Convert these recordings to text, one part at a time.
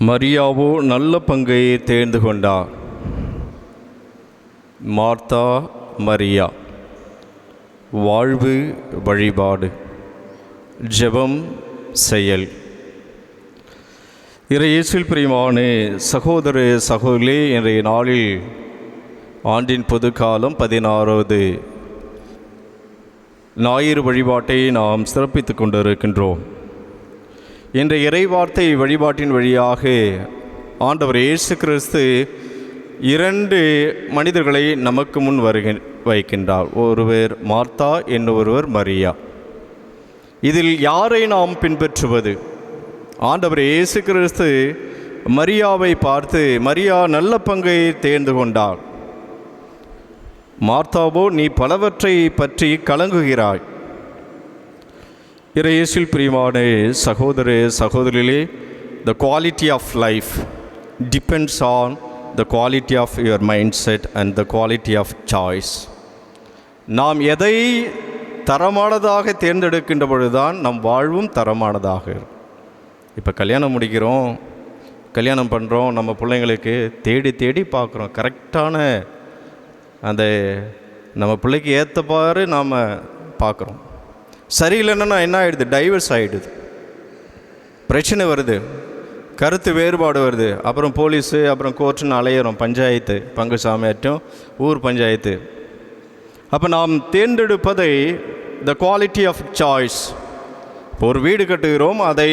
மரியாவோ நல்ல பங்கை தேர்ந்து கொண்டார் மார்த்தா மரியா. வாழ்வு வழிபாடு. ஜெபம் செயல். இறையேசில் பிரியமான சகோதர சகோதரி இன்றைய நாளில் ஆண்டின் பொது காலம் பதினாறாவது ஞாயிறு வழிபாட்டை நாம் சிறப்பித்துக் கொண்டிருக்கின்றோம். என்ற இறைவார்த்தை வழிபாட்டின் வழியாக ஆண்டவர் இயேசு கிறிஸ்து இரண்டு மனிதர்களை நமக்கு முன் வருகி வைக்கின்றார். ஒருவர் மார்த்தா என்னொருவர் மரியா. இதில் யாரை நாம் பின்பற்றுவது? ஆண்டவர் இயேசு கிறிஸ்து மரியாவை பார்த்து மரியா நல்ல பங்கை தேர்ந்து கொண்டார். மார்த்தாவோ நீ பலவற்றை பற்றி கலங்குகிறாய். இறையேசில் பிரியமான சகோதர சகோதரிலே the quality of life depends on the quality of your mindset and the quality of choice நாம் எதை தரமானதாக தேர்ந்தெடுக்கின்ற பொழுதுதான் நம் வாழ்வும் தரமானதாக இருக்கும். இப்போ கல்யாணம் முடிக்கிறோம் கல்யாணம் பண்ணுறோம் நம்ம பிள்ளைங்களுக்கு தேடி தேடி பார்க்குறோம். கரெக்டான அந்த நம்ம பிள்ளைக்கு ஏற்றப்பாறு நாம் பார்க்குறோம். சரியில்லைன்னா என்ன ஆகிடுது டைவர்ஸ் ஆகிடுது பிரச்சனை வருது. கருத்து வேறுபாடு வருது. அப்புறம் போலீஸு அப்புறம் கோர்ட்டுன்னு அலையிறோம். பஞ்சாயத்து பங்கு சாமியாட்டும் ஊர் பஞ்சாயத்து. அப்போ நாம் தேர்ந்தெடுப்பதை த குவாலிட்டி ஆஃப் சாய்ஸ் ஒரு வீடு கட்டுகிறோம். அதை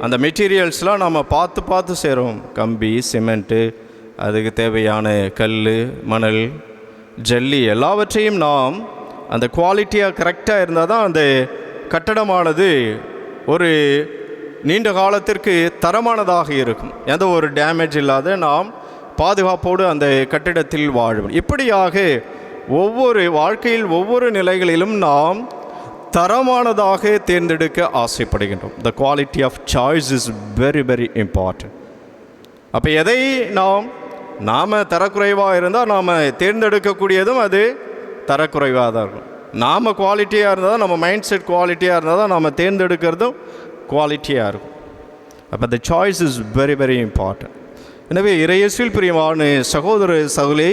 அந்த மெட்டீரியல்ஸ்லாம் நம்ம பார்த்து பார்த்து செய்கிறோம் கம்பி சிமெண்ட்டு அதுக்கு தேவையான கல் மணல் ஜல்லி எல்லாவற்றையும் நாம் அந்த குவாலிட்டியாக கரெக்டாக இருந்தால் தான் அந்த கட்டடமானது ஒரு நீண்ட காலத்திற்கு தரமானதாக இருக்கும். எந்த ஒரு டேமேஜ் இல்லாத நாம் பாதுகாப்போடு அந்த கட்டிடத்தில் வாழும் இப்படியாக ஒவ்வொரு வாழ்க்கையில் ஒவ்வொரு நிலைகளிலும் நாம் தரமானதாக தேர்ந்தெடுக்க ஆசைப்படுகின்றோம். The quality of choice is very very important அப்போ எதை நாம் நாம் தரக்குறைவாக இருந்தால் நாம் தேர்ந்தெடுக்கக்கூடியதும் அது தரக்குறைவாக தான் இருக்கும். நாம் குவாலிட்டியாக இருந்தால் தான் நம்ம மைண்ட் செட் குவாலிட்டியாக இருந்தால் தான் நம்ம தேர்ந்தெடுக்கிறதும் குவாலிட்டியாக இருக்கும். அப்போ the choice is very very important எனவே இறையசில் பிரியமான சகோதர சகுலே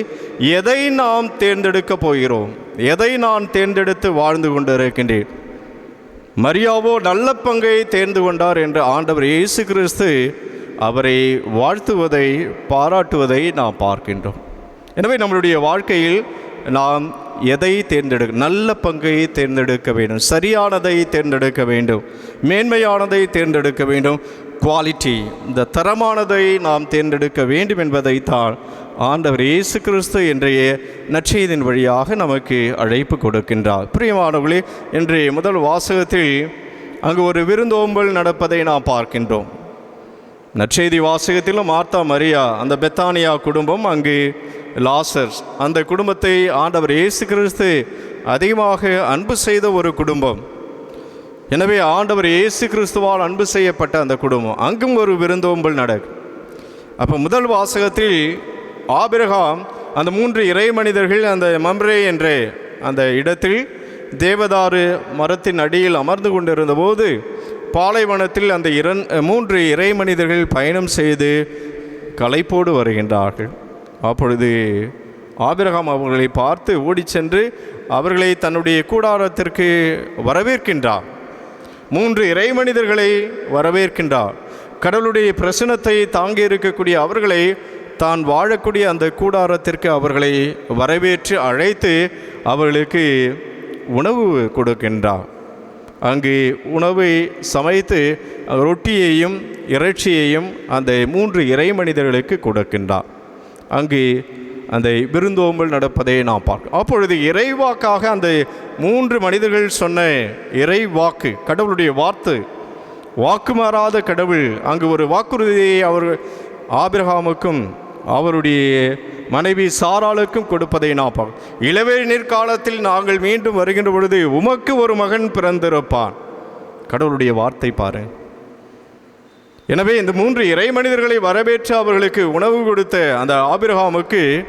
எதை நாம் தேர்ந்தெடுக்க போகிறோம்? எதை நான் தேர்ந்தெடுத்து வாழ்ந்து கொண்டு இருக்கின்றேன் மரியாவோ நல்ல பங்கை தேர்ந்து கொண்டார் என்று ஆண்டவர் இயேசு கிறிஸ்து அவரை வாழ்த்துவதை பாராட்டுவதை நாம் பார்க்கின்றோம். எனவே நம்மளுடைய வாழ்க்கையில் நாம் எதை தேர்ந்தெடு நல்ல பங்கை தேர்ந்தெடுக்க வேண்டும் சரியானதை தேர்ந்தெடுக்க வேண்டும் மேன்மையானதை தேர்ந்தெடுக்க வேண்டும். குவாலிட்டி இந்த தரமானதை நாம் தேர்ந்தெடுக்க வேண்டும் என்பதைத்தான் ஆண்டவர் இயேசு கிறிஸ்து இன்றைய நற்செய்தின் வழியாக நமக்கு அழைப்பு கொடுக்கின்றார். பிரியமானவர்களே இன்றைய முதல் வாசகத்தில் அங்கு ஒரு விருந்தோம்பல் நடப்பதை நாம் பார்க்கின்றோம். நற்செய்தி வாசகத்திலும் மார்த்தா மரியா அந்த பெத்தானியா குடும்பம் அங்கு லாசர்ஸ் அந்த குடும்பத்தை ஆண்டவர் இயேசு கிறிஸ்து அதிகமாக அன்பு செய்த ஒரு குடும்பம். எனவே ஆண்டவர் இயேசு கிறிஸ்துவால் அன்பு செய்யப்பட்ட அந்த குடும்பம். அங்கும் ஒரு விருந்தோம்பல் நடக்கும் அப்போ முதல் வாசகத்தில் ஆபிரகாம் அந்த மூன்று இறை மனிதர்கள் அந்த மம்ரே என்ற அந்த இடத்தில் தேவதாரு மரத்தின் அடியில் அமர்ந்து கொண்டிருந்தபோது பாலைவனத்தில் அந்த இரண் மூன்று இறை மனிதர்கள் பயணம் செய்து களைப்போடு வருகின்றார்கள். அப்பொழுது ஆபிரகாம் அவர்களை பார்த்து ஓடிச் சென்று அவர்களை தன்னுடைய கூடாரத்திற்கு வரவேற்கின்றார். மூன்று இறை மனிதர்களை வரவேற்கின்றார். கடவுளுடைய பிரசனத்தை தாங்கி இருக்கக்கூடிய அவர்களை தான் வாழக்கூடிய அந்த கூடாரத்திற்கு அவர்களை வரவேற்று அழைத்து அவர்களுக்கு உணவு கொடுக்கின்றார். அங்கு உணவை சமைத்து ரொட்டியையும் இறைச்சியையும் அந்த மூன்று இறை மனிதர்களுக்கு கொடுக்கின்றார். அங்கு அந்த விருந்தோம்பல் நடப்பதை நாம் பார்க்க அப்பொழுது இறைவாக்காக அந்த மூன்று மனிதர்கள் சொன்ன இறை வாக்கு கடவுளுடைய வார்த்தை வாக்கு மாறாத கடவுள் அங்கு ஒரு வாக்குறுதியை அவர் ஆபிரகாமுக்கும் அவருடைய மனைவி சாராளுக்கும் கொடுப்பதை நாம் இளவேநீர் காலத்தில் நாங்கள் மீண்டும் வருகின்ற பொழுது உமக்கு ஒரு மகன் பிறந்திருப்பான். கடவுளுடைய வார்த்தை பாரு. எனவே இந்த மூன்று இறை மனிதர்களை வரவேற்று அவர்களுக்கு உணவு கொடுத்த அந்த ஆபிரகாமுக்கு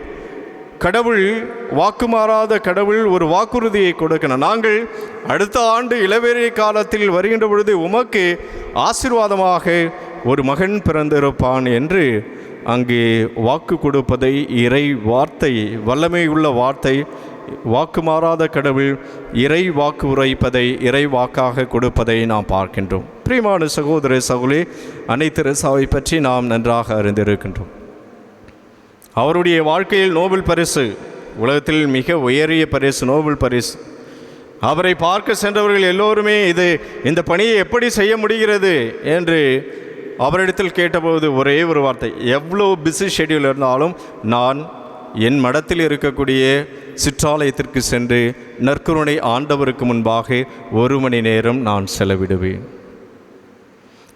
கடவுள் வாக்குமாறாத கடவுள் ஒரு வாக்குறுதியை கொடுக்கணும். நாங்கள் அடுத்த ஆண்டு இளவேறை காலத்தில் வருகின்ற பொழுது உமக்கு ஆசீர்வாதமாக ஒரு மகன் பிறந்திருப்பான் என்று அங்கே வாக்கு கொடுப்பதை இறை வார்த்தை வல்லமை உள்ள வார்த்தை வாக்கு மாறாத கடவுள் இறை வாக்கு உரைப்பதை இறை வாக்காக கொடுப்பதை நாம் பார்க்கின்றோம். பிரியமான சகோதர சகோதரி அனைத்து ரசாவை பற்றி நாம் நன்றாக அறிந்திருக்கின்றோம். அவருடைய வாழ்க்கையில் நோபல் பரிசு உலகத்தில் மிக உயரிய பரிசு நோபல் பரிசு. அவரை பார்க்க சென்றவர்கள் எல்லோருமே இது இந்த பணியை எப்படி செய்ய முடிகிறது என்று அவரிடத்தில் கேட்டபோது ஒரே ஒரு வார்த்தை. எவ்வளோ பிஸி ஷெட்யூல் இருந்தாலும் நான் என் மடத்தில் இருக்கக்கூடிய சிற்றாலயத்திற்கு சென்று நற்கருணை ஆண்டவருக்கு முன்பாக ஒரு மணி நேரம் நான் செலவிடுவேன்.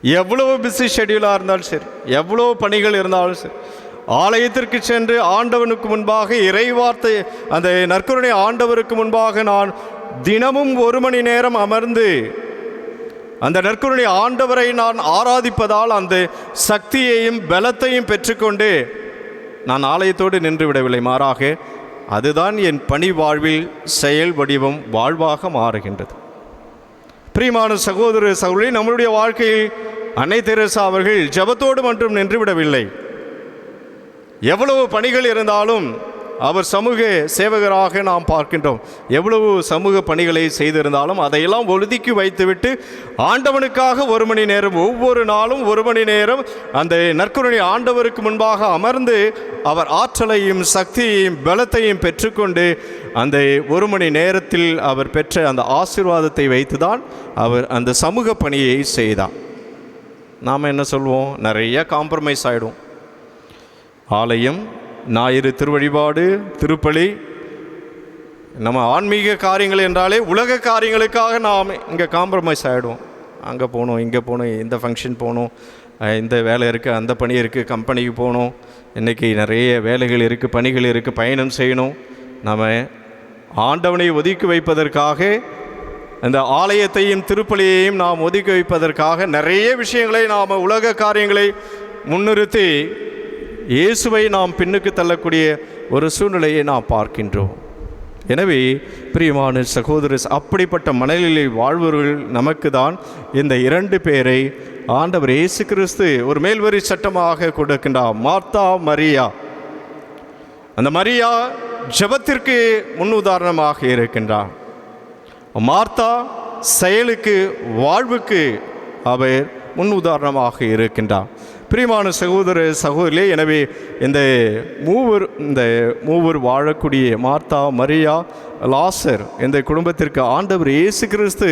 எவ்வளவு பிஸி ஷெட்யூலாக இருந்தாலும் சரி எவ்வளோ பணிகள் இருந்தாலும் சரி ஆலயத்திற்கு சென்று ஆண்டவனுக்கு முன்பாக இறைவார்த்தை அந்த நற்கருணை ஆண்டவருக்கு முன்பாக நான் தினமும் ஒரு மணி நேரம் அமர்ந்து அந்த நற்குருடைய ஆண்டவரை நான் ஆராதிப்பதால் அந்த சக்தியையும் பலத்தையும் பெற்றுக்கொண்டு நான் ஆலயத்தோடு நின்று விடவில்லை மாறாக அதுதான் என் பணி வாழ்வில் செயல் வடிவம் வாழ்வாக மாறுகின்றது. பிரியமான சகோதர சகோதரி நம்மளுடைய வாழ்க்கையில் அன்னை தெரசா அவர்கள் ஜபத்தோடு மட்டும் நின்றுவிடவில்லை எவ்வளவு பணிகள் இருந்தாலும் அவர் சமூக சேவகராக நாம் பார்க்கின்றோம். எவ்வளவு சமூக பணிகளை செய்திருந்தாலும் அதையெல்லாம் ஒதுக்கி வைத்துவிட்டு ஆண்டவனுக்காக ஒரு மணி நேரம் ஒவ்வொரு நாளும் ஒரு மணி நேரம் அந்த நற்கருணை ஆண்டவருக்கு முன்பாக அமர்ந்து அவர் ஆற்றலையும் சக்தியையும் பலத்தையும் பெற்றுக்கொண்டு அந்த ஒரு மணி நேரத்தில் அவர் பெற்ற அந்த ஆசீர்வாதத்தை வைத்துதான் அவர் அந்த சமூக பணியை செய்தார். நாம் என்ன சொல்வோம்? நிறைய காம்ப்ரமைஸ் ஆகிடும் ஆலயம் ஞாயிறு திருவழிபாடு திருப்பலி நம்ம ஆன்மீக காரியங்கள் என்றாலே உலக காரியங்களுக்காக நாம் இங்கே காம்ப்ரமைஸ் ஆகிடுவோம் அங்கே போகணும் இங்கே போகணும் இந்த ஃபங்க்ஷன் போகணும் இந்த வேலை இருக்குது அந்த பணி இருக்குது கம்பெனிக்கு போகணும். இன்றைக்கி நிறைய வேலைகள் இருக்குது பணிகள் இருக்குது பயணம் செய்யணும். நம்ம ஆண்டவனை ஒதுக்கி வைப்பதற்காக அந்த ஆலயத்தையும் திருப்பலியையும் நாம் ஒதுக்கி வைப்பதற்காக நிறைய விஷயங்களை நாம் உலக காரியங்களை முன்னிறுத்தி இயேசுவை நாம் பின்னுக்கு தள்ளக்கூடிய ஒரு சூழ்நிலையை நாம் பார்க்கின்றோம். எனவே பிரியமான சகோதர அப்படிப்பட்ட மனநிலை வாழ்வர்கள் நமக்கு தான் இந்த இரண்டு பேரை ஆண்டவர் இயேசு கிறிஸ்து ஒரு மேல்வரி சட்டமாக கொடுக்கின்றார். Martha Maria. அந்த மரியா ஜெபத்திற்கு முன் உதாரணமாக இருக்கின்றார். மார்த்தா செயலுக்கு வாழ்வுக்கு அவர் முன் உதாரணமாக இருக்கின்றார். பிரியமான சகோதர சகோதரிலே எனவே இந்த மூவர் இந்த மூவர் வாழக்கூடிய மார்த்தா மரியா லாசர் இந்த குடும்பத்திற்கு ஆண்டவர் இயேசு கிறிஸ்து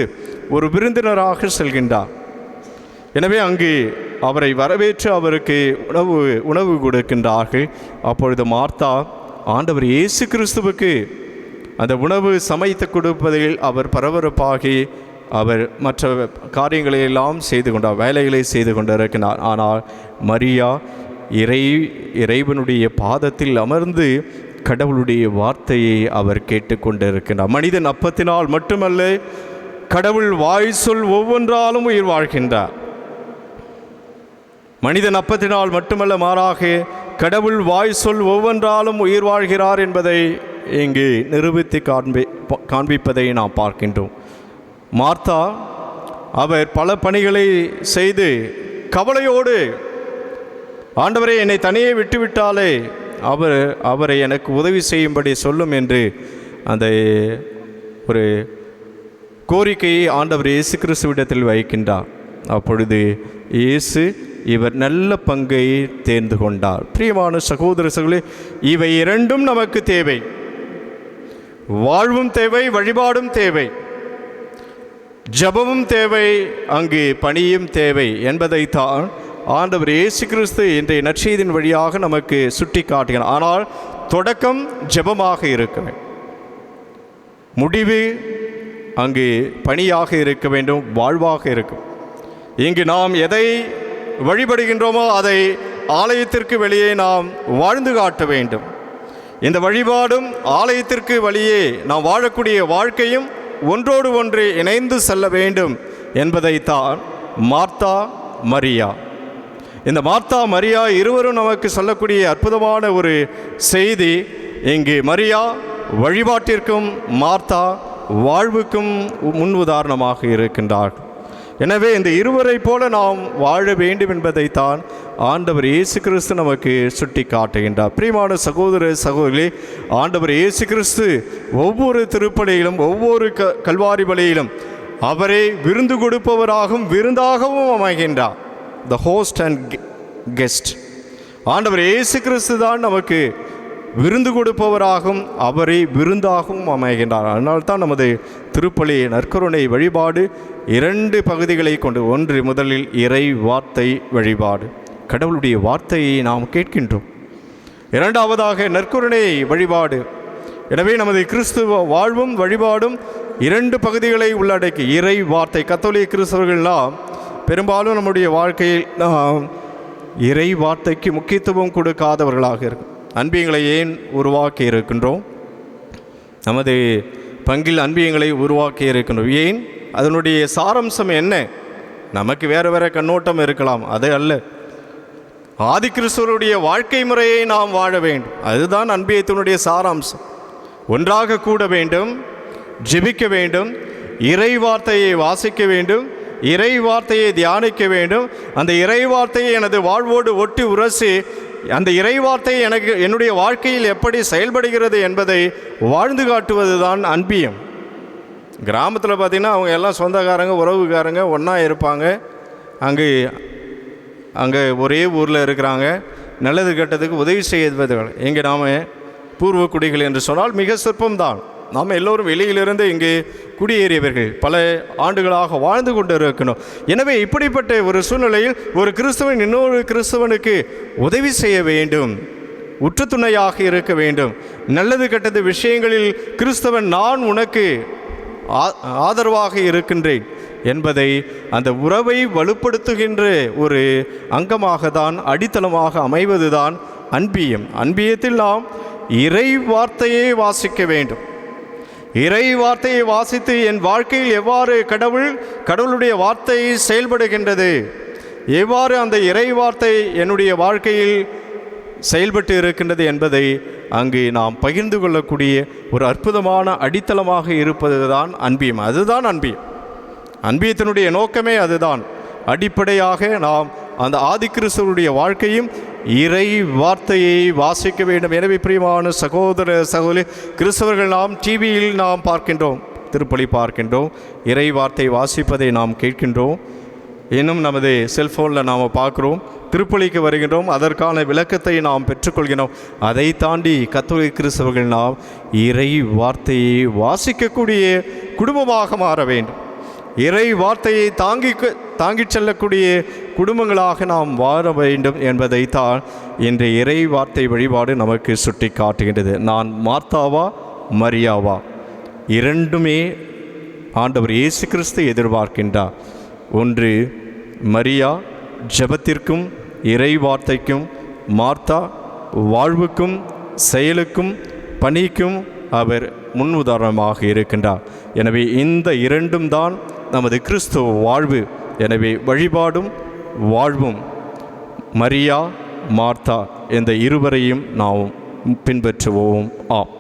ஒரு விருந்தினராக செல்கின்றார். எனவே அங்கு அவரை வரவேற்று அவருக்கு உணவு உணவு கொடுக்கின்றார்கள். அப்பொழுது மார்த்தா ஆண்டவர் இயேசு கிறிஸ்துவுக்கு அந்த உணவு சமைத்து கொடுப்பதில் அவர் பரபரப்பாகி அவர் மற்ற காரியங்களை எல்லாம் செய்து கொண்டார் வேலைகளை செய்து கொண்டிருக்கிறார். ஆனால் மரியா இறை இறைவனுடைய பாதத்தில் அமர்ந்து கடவுளுடைய வார்த்தையை அவர் கேட்டுக்கொண்டிருக்கிறார். மனிதன் அப்பத்தினால் மட்டுமல்ல கடவுள் வாய் சொல் ஒவ்வொன்றாலும் உயிர் வாழ்கின்றார். மனிதன் அப்பத்தினால் மட்டுமல்ல மாறாக கடவுள் வாய் சொல் ஒவ்வொன்றாலும் உயிர் வாழ்கிறார் என்பதை இங்கு நிரூபித்து காண்பி காண்பிப்பதை நாம் பார்க்கின்றோம். மார்த்தா அவர் பல பணிகளை செய்து கவலையோடு ஆண்டவரை என்னை தனியே விட்டுவிட்டாலே அவர் அவரை எனக்கு உதவி செய்யும்படி சொல்லும் என்று அந்த ஒரு கோரிக்கையை ஆண்டவர் இயேசு கிறிஸ்துவிடத்தில் வைக்கின்றார். அப்பொழுது இயேசு இவர் நல்ல பங்கை தேர்ந்து கொண்டார். பிரியமான சகோதர சகோதரி இவை இரண்டும் நமக்கு தேவை. வாழ்வும் தேவை வழிபாடும் தேவை. ஜபமும் தேவை அங்கு பணியும் தேவை என்பதைத்தான் ஆண்டவர் இயேசு கிறிஸ்து இன்றைய நற்செய்தின் வழியாக நமக்கு சுட்டி காட்டுகிறார் ஆனால் தொடக்கம் ஜெபமாக இருக்க முடிவு அங்கு பணியாக இருக்க வேண்டும் வாழ்வாக இருக்கும் இங்கு நாம் எதை வழிபடுகின்றோமோ அதை ஆலயத்திற்கு வெளியே நாம் வாழ்ந்து காட்ட வேண்டும். இந்த வழிபாடும் ஆலயத்திற்கு வழியே நாம் வாழக்கூடிய வாழ்க்கையும் ஒன்றோடு ஒன்று இணைந்து செல்ல வேண்டும் என்பதைத்தான் மார்த்தா மரியா. இந்த மார்த்தா மரியா இருவரும் நமக்கு சொல்லக்கூடிய அற்புதமான ஒரு செய்தி இங்கு மரியா வழிபாட்டிற்கும் மார்த்தா வாழ்வுக்கும் முன் உதாரணமாக இருக்கின்றார் எனவே இந்த இருவரைப் போல நாம் வாழ வேண்டும் என்பதைத்தான் ஆண்டவர் இயேசு கிறிஸ்து நமக்கு சுட்டி காட்டுகின்றார் பிரியமான சகோதர சகோதரி ஆண்டவர் இயேசு கிறிஸ்து ஒவ்வொரு திருப்பலியிலும் ஒவ்வொரு க கல்வாரி பலியிலும் அவரே விருந்து கொடுப்பவராகவும் விருந்தாகவும் அமைகின்றார். த ஹோஸ்ட் அண்ட் கெஸ்ட் ஆண்டவர் இயேசு கிறிஸ்து தான் நமக்கு விருந்து கொடுப்பவராகவும் அவரே விருந்தாகவும் அமைகின்றார். அதனால்தான் நமது திருப்பலி நற்கருணை வழிபாடு இரண்டு பகுதிகளை கொண்டு ஒன்று முதலில் இறை வார்த்தை வழிபாடு. கடவுளுடைய வார்த்தையை நாம் கேட்கின்றோம். இரண்டாவதாக நற்கருணை வழிபாடு. எனவே நமது கிறிஸ்துவ வாழ்வும் வழிபாடும் இரண்டு பகுதிகளை உள்ளடக்கி இறை வார்த்தை. கத்தோலிய கிறிஸ்தவர்கள்லாம் பெரும்பாலும் நம்முடைய வாழ்க்கையில் நாம் இறை வார்த்தைக்கு முக்கியத்துவம் கொடுக்காதவர்களாக இருக்கும் அன்பியங்களை ஏன் உருவாக்கி இருக்கின்றோம்? நமது பங்கில் அன்பியங்களை உருவாக்கி இருக்கின்றோம். ஏன்? அதனுடைய சாரம்சம் என்ன? நமக்கு வேறு வேறு கண்ணோட்டம் இருக்கலாம். அது அல்ல. ஆதிகிறிஸ்துவருடைய வாழ்க்கை முறையை நாம் வாழ வேண்டும். அதுதான் அன்பியத்தினுடைய சாராம்சம். ஒன்றாக கூட வேண்டும் ஜெபிக்க வேண்டும் இறை வார்த்தையை வாசிக்க வேண்டும் இறை வார்த்தையை தியானிக்க வேண்டும். அந்த இறை வார்த்தையை எனது வாழ்வோடு ஒட்டி உரசி அந்த இறைவார்த்தை எனக்கு என்னுடைய வாழ்க்கையில் எப்படி செயல்படுகிறது என்பதை வாழ்ந்து காட்டுவது தான் அன்பியம். கிராமத்தில் பார்த்திங்கன்னா அவங்க எல்லாம் சொந்தக்காரங்க உறவுக்காரங்க ஒன்றா இருப்பாங்க. அங்கே அங்கே ஒரே ஊரில் இருக்கிறாங்க. நல்லது கெட்டதுக்கு உதவி செய்வதுகள். இங்கே நாம் பூர்வ குடிகள் என்று சொன்னால் மிக சிற்பம்தான். நாம் எல்லோரும் வெளியிலிருந்து இங்கே குடியேறியவர்கள் பல ஆண்டுகளாக வாழ்ந்து கொண்டு இருக்கணும் எனவே இப்படிப்பட்ட ஒரு சூழ்நிலையில் ஒரு கிறிஸ்தவன் இன்னொரு கிறிஸ்தவனுக்கு உதவி செய்ய வேண்டும். உற்ற துணையாக இருக்க வேண்டும். நல்லது கெட்டது விஷயங்களில் கிறிஸ்தவன் நான் உனக்கு ஆ- ஆதரவாக இருக்கின்றேன் என்பதை அந்த உறவை வலுப்படுத்துகின்ற ஒரு அங்கமாக தான் அடித்தளமாக அமைவதுதான் அன்பியம். அன்பியத்தில் நாம் இறை வார்த்தையை வாசிக்க வேண்டும். இறை வார்த்தையை வாசித்து என் வாழ்க்கையில் எவ்வாறு கடவுள் கடவுளுடைய வார்த்தை செயல்படுகின்றது? எவ்வாறு அந்த இறை வார்த்தை என்னுடைய வாழ்க்கையில் செயல்பட்டு இருக்கின்றது என்பதை அங்கு நாம் பகிர்ந்து கொள்ளக்கூடிய ஒரு அற்புதமான அடித்தளமாக இருப்பது தான் அன்பியம். அதுதான் அன்பியம். அன்பியத்தினுடைய நோக்கமே அதுதான். அடிப்படையாக நாம் அந்த ஆதிக்கிறிஸ்தவருடைய வாழ்க்கையும் இறை வார்த்தையை வாசிக்க வேண்டும். எனவே பிரியமான சகோதர சகோதரி கிறிஸ்தவர்கள் நாம் டிவியில் நாம் பார்க்கின்றோம் திருப்பலி பார்க்கின்றோம் இறை வார்த்தை வாசிப்பதை நாம் கேட்கின்றோம். இன்னும் நமது செல்ஃபோனில் நாம் பார்க்குறோம் திருப்பலிக்கு வருகின்றோம் அதற்கான விளக்கத்தை நாம் பெற்றுக்கொள்கிறோம் அதை தாண்டி கத்தோலிக் கிறிஸ்தவர்கள் நாம் இறை வார்த்தையை வாசிக்கக்கூடிய குடும்பமாக மாற வேண்டும். இறை வார்த்தையை தாங்கி தாங்கிச் செல்லக்கூடிய குடும்பங்களாக நாம் வாழ வேண்டும் என்பதைத்தான் இன்று இறை வார்த்தை வழிபாடு நமக்கு சுட்டி காட்டுகின்றது. நான் மார்த்தாவா மரியாவா? இரண்டுமே ஆண்டவர் இயேசு கிறிஸ்து எதிர்பார்க்கின்றார். ஒன்று மரியா ஜெபத்திற்கும் இறை வார்த்தைக்கும் மார்த்தா வாழ்வுக்கும் செயலுக்கும் பணிக்கும் அவர் முன் உதாரணமாக இருக்கின்றார். எனவே இந்த இரண்டும் தான் நமது கிறிஸ்துவ வாழ்வு. எனவே வழிபாடும் வாழ்வும் மரியா மார்த்தா இந்த இருவரையும் நாம் பின்பற்றுவோம். ஆம்.